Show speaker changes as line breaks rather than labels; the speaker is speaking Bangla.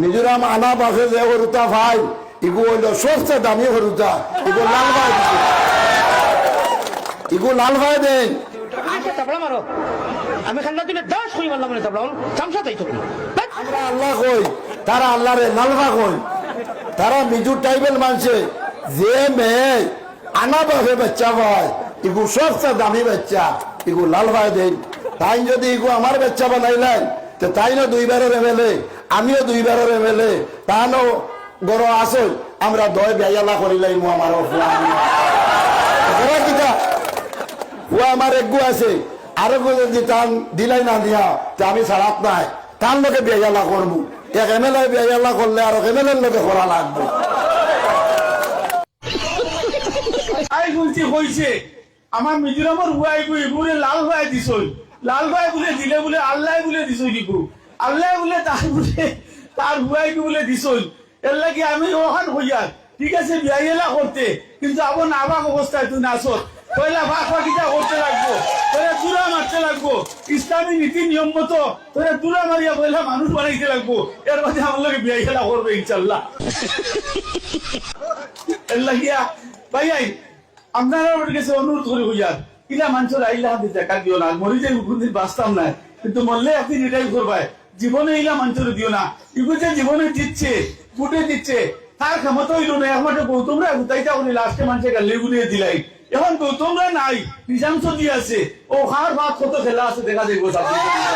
মিজোরাম আনা পাশে যে হরুতা ভাই ইগু হইল সবচেয়ে দামি হরুতা ইগু লাল ভাই ইগু লাল ভাই দেন
মারো। আমি খান্না দিলে দশ কই মারলাম না তাবলা। চামচা তাই তুমি
আমরা আল্লাহ কই তারা আল্লাহরে লালভা কই। তারা মিজু মানছে যে মেয়ে আনা বাপে বাচ্চা পায় ইগু সবচেয়ে দামি বাচ্চা ইগু লাল ভাই দেন তাই যদি ইগু আমার বাচ্চা বানাইলেন তো তাই না দুইবারের এমএলএ? আমিও দুইবারের এমএলএ তানো গড় আছে আমরা দয় বেয়ালা করিলাই মু আমার আমার একগু আছে আরও যদি টান দিলাই না দিয়া, তে আমি ছাড়াত নাই তার লোকে বেয়ালা করব। এক এমএলএ বেয়ালা করলে আর লোকে করা লাগবে।
আমার মিজোরামের হুয়াই গুই লাল ভাই দিছই। লাল ভাই বলে দিলে বলে আল্লাহ বলে দিছই দিকু আল্লাহ বলে তার বলে, তার হুয়াই বলে দিছই। এর লাগি আমি ওখান হইয়ার ঠিক আছে বিয়াইলা করতে, কিন্তু আবার নাবাক অবস্থায় তুই নাচত পয়লা ভাগ ভাগিটা করতে লাগবো। তোরা তুলা মারতে লাগবো। ইসলামী নীতি, নিয়ম মতো তোরা তুলা মারিয়া পয়লা মানুষ বানাইতে লাগবো। এর মধ্যে আমার লোকে বিয়াই খেলা করবে, ইনশাল্লাহ। এর লাগিয়া, ভাই, আই, আপনারা আমার কাছে অনুরোধ করি হইয়ার ইলা মানুষের আইলা হাতে দেখা দিও না। মরি যাই কোনদিন বাঁচতাম না। কিন্তু মরলে আপনি এটাই করবাই। জীবনে ইলা মানুষের দিও না। ইগু যে জীবনে দিচ্ছে, ফুটে দিচ্ছে। তার ক্ষমতা হইল না এখন গৌতমরা উতাইতা উনি লাস্টে মানুষের গালে গুলিয়ে দিলাই। এখন গৌতমরা নাই নিজাংশ দিয়ে আছে। ও হার ভাত কত খেলা আছে দেখা সাথে